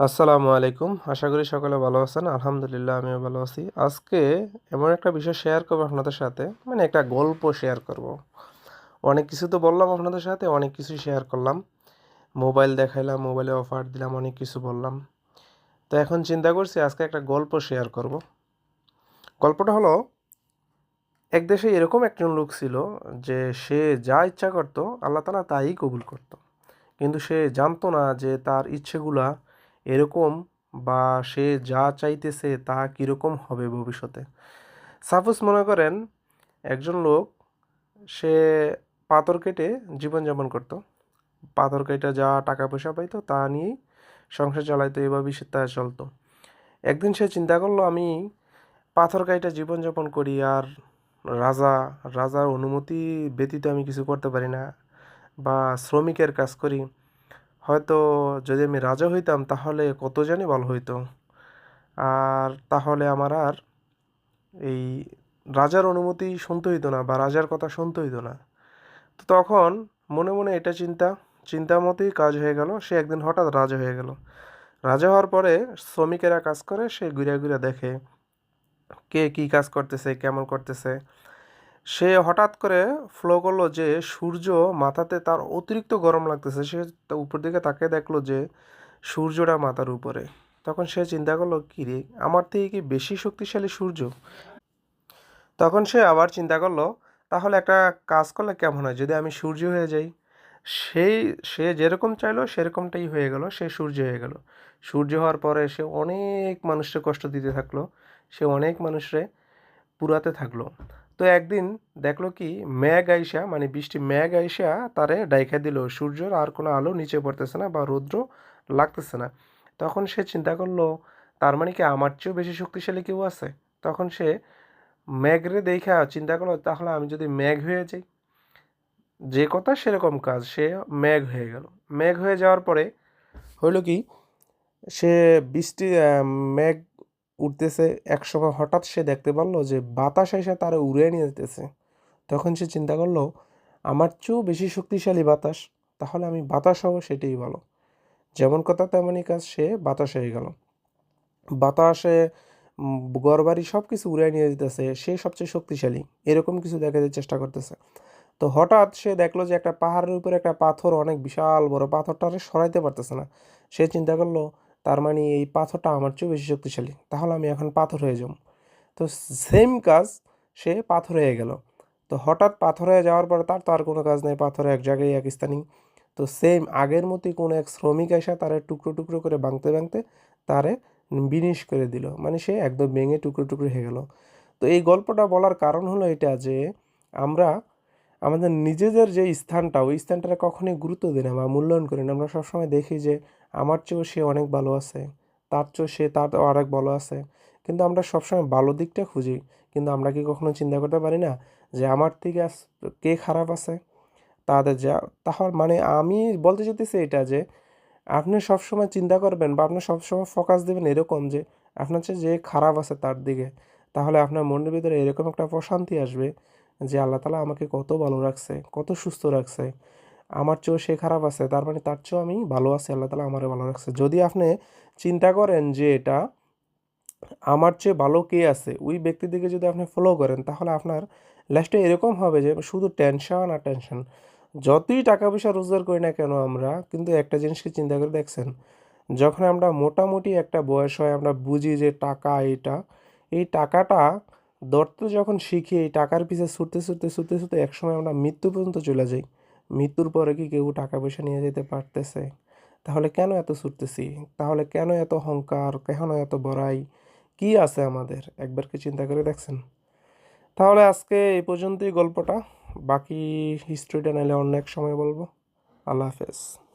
আসসালামু আলাইকুম। আশা করি সকলে ভালো আছেন। আলহামদুলিল্লাহ, আমিও ভালো আছি। আজকে এমন একটা বিষয় শেয়ার করব আপনাদের সাথে। মানে একটা গল্প শেয়ার করব। অনেক কিছু তো বললাম আপনাদের সাথে, অনেক কিছু শেয়ার করলাম। মোবাইল দেখাইলাম, মোবাইলে অফার দিলাম, অনেক কিছু বললাম। তো এখন চিন্তা করছি আজকে একটা গল্প শেয়ার করব। গল্পটা হলো, এক দেশে এরকম একজন লোক ছিল যে সে যা ইচ্ছা করতো, আল্লাহ তালা তাই কবুল করতো। কিন্তু সে জানতো না যে তার ইচ্ছেগুলা এরকম বা সে যা চাইতেছে তা কীরকম হবে ভবিষ্যতে? সাপোজ মনে করেন একজন লোক, সে পাথর কেটে জীবনযাপন করত। পাথর কেটে যা টাকা পয়সা পাইতো তা নিয়েই সংসার চালাইতো, এভাবেই সে তা চলতো। একদিন সে চিন্তা করল, আমি পাথর কাইটা জীবনযাপন করি আর রাজা, রাজার অনুমতি ব্যতীত আমি কিছু করতে পারি না বা শ্রমিকের কাজ করি। হয়তো যদি আমি রাজা হইতাম, তাহলে কত জানি ভালো হইতো? আর তাহলে আমার আর এই রাজার অনুমতি শুনতে হইতো না বা রাজার কথা শুনতে হইতো না। তো তখন মনে মনে এটা চিন্তা চিন্তা মতোই কাজ হয়ে গেল। সে একদিন হঠাৎ রাজা হয়ে গেল। রাজা হওয়ার পরে শ্রমিকেরা কাজ করে, সে ঘুরে ঘুরে দেখে কে কী কাজ করতেছে, কেমন করতেছে। সে হঠাৎ করে ফ্লো করল যে সূর্য মাথাতে তার অতিরিক্ত গরম লাগতেছে। সে উপর দিকে তাকে দেখল যে সূর্যটা মাথার উপরে। তখন সে চিন্তা করল, কী রে, আমার থেকে কি বেশি শক্তিশালী সূর্য? তখন সে আবার চিন্তা করল, তাহলে একটা কাজ করলে কেমন হয়? যদি আমি সূর্য হয়ে যাই? সেই, সে যেরকম চাইলো সেরকমটাই হয়ে গেল, সে সূর্য হয়ে গেল। সূর্য হওয়ার পরে সে অনেক মানুষকে কষ্ট দিতে থাকল, সে অনেক মানুষরে পুরাতে থাকল। তো একদিন দেখল কি, মেঘ আইসা মানে বৃষ্টি মেঘ আইসা তারে ডাইখা দিল, সূর্যর আর কোনো আলো নিচে পড়তেছে না বা রৌদ্র লাগতেছে না। তখন সে চিন্তা করল, তার মানে কি আমার চেয়েও বেশি শক্তিশালী কেউ আছে? তখন সে মেঘরে দেখা চিন্তা করল, তাহলে আমি যদি মেঘ হয়ে যাই? যে কথা সেরকম কাজ, সে মেঘ হয়ে গেল। মেঘ হয়ে যাওয়ার পরে হইল কি, সে বৃষ্টি মেঘ উঠতেছে একসময় হঠাৎ সে দেখতে পারল যে বাতাস এসে তারা উড়িয়ে নিয়ে যেতেছে। তখন সে চিন্তা করল, আমার চেয়েও বেশি শক্তিশালী বাতাস, তাহলে আমি বাতাস হব সেটাই ভালো। যেমন কথা তেমনই কাজ সে বাতাস হয়ে গেল। বাতাসে গড়বাড়ি সব কিছু উড়িয়ে নিয়ে যেতেছে, সে সবচেয়ে শক্তিশালী, এরকম কিছু দেখাতে চেষ্টা করতেছে। তো হঠাৎ সে দেখল যে একটা পাহাড়ের উপরে একটা পাথর, অনেক বিশাল বড় পাথরটা সরাইতে পারতেছে না। সে চিন্তা করল তার মানে এই পাথরটা আমার চেয়েও বেশি শক্তিশালী। তাহলে আমি এখন পাথর হয়ে যাব। তো সেম কাজ, সে পাথর হয়ে গেল। তো হঠাৎ পাথর হয়ে যাওয়ার পরে তার তো আর কোনো কাজ নেই, পাথর এক জায়গায়, এক স্থানীয় তো সেম আগের মতোই কোনো এক শ্রমিক এসে তারে টুকরো টুকরো করে ভাঙতে ভাঙতে তারে বিনিশ করে দিল। মানে সে একদম ভেঙে টুকরো টুকরো হয়ে গেল। তো এই গল্পটা বলার কারণ হলো এটা যে, আমরা, আমাদের নিজেদের যে স্থানটা, ওই স্থানটা কখনোই গুরুত্ব দিই না বা মূল্যায়ন করি না। আমরা সবসময় দেখি যে আমার চেয়েও সে অনেক ভালো আছে, তার চেয়েও সে তার অনেক ভালো আছে। কিন্তু আমরা সবসময় ভালো দিকটা খুঁজি, কিন্তু আমরা কি কখনো চিন্তা করতে পারি না যে আমার থেকে কে খারাপ আছে? তাদের যা, তাহলে মানে আমি বলতে চাইতেছি এটা যে আপনি সবসময় চিন্তা করবেন বা আপনি সবসময় ফোকাস দেবেন এরকম যে আপনার চেয়ে যে খারাপ আছে তার দিকে, তাহলে আপনার মনের ভিতরে এরকম একটা প্রশান্তি আসবে যে আল্লাহ তালা আমাকে কত ভালো রাখছে, কত সুস্থ রাখছে। আমার চেয়েও সে খারাপ আছে, তার মানে তার চেয়েও আমি ভালো আছি, আল্লাহ তালা আমারও ভালো রাখছে। যদি আপনি চিন্তা করেন যে এটা আমার চেয়ে ভালো কে আছে, ওই ব্যক্তির দিকে যদি আপনি ফলো করেন, তাহলে আপনার লাইফটা এরকম হবে যে শুধু টেনশন আর টেনশন যতই টাকা পয়সা রোজগার করি না কেন আমরা, কিন্তু একটা জিনিসকে চিন্তা করে দেখছেন, যখন আমরা মোটামুটি একটা বয়স হয়, আমরা বুঝি যে টাকা এটা, এই টাকাটা ধরতে যখন শিখি, এই টাকার পিছিয়ে ছুটতে ছুটতে ছুটতে ছুটতে একসময় আমরা মৃত্যু পর্যন্ত চলে যাই। মৃত্যুর পরে কি কেউ টাকা পয়সা নিয়ে যেতে পারতেছে? তাহলে কেন এত ছুটতেছি? তাহলে কেন এত অহংকার? কেন এত বড়াই? কি আছে আমাদের? একবার কি চিন্তা করে দেখছেন? তাহলে আজকে এই পর্যন্তই গল্পটা। বাকি হিস্ট্রিটা নাইলে অন্য এক সময় বলব। আল্লাহ হাফেজ।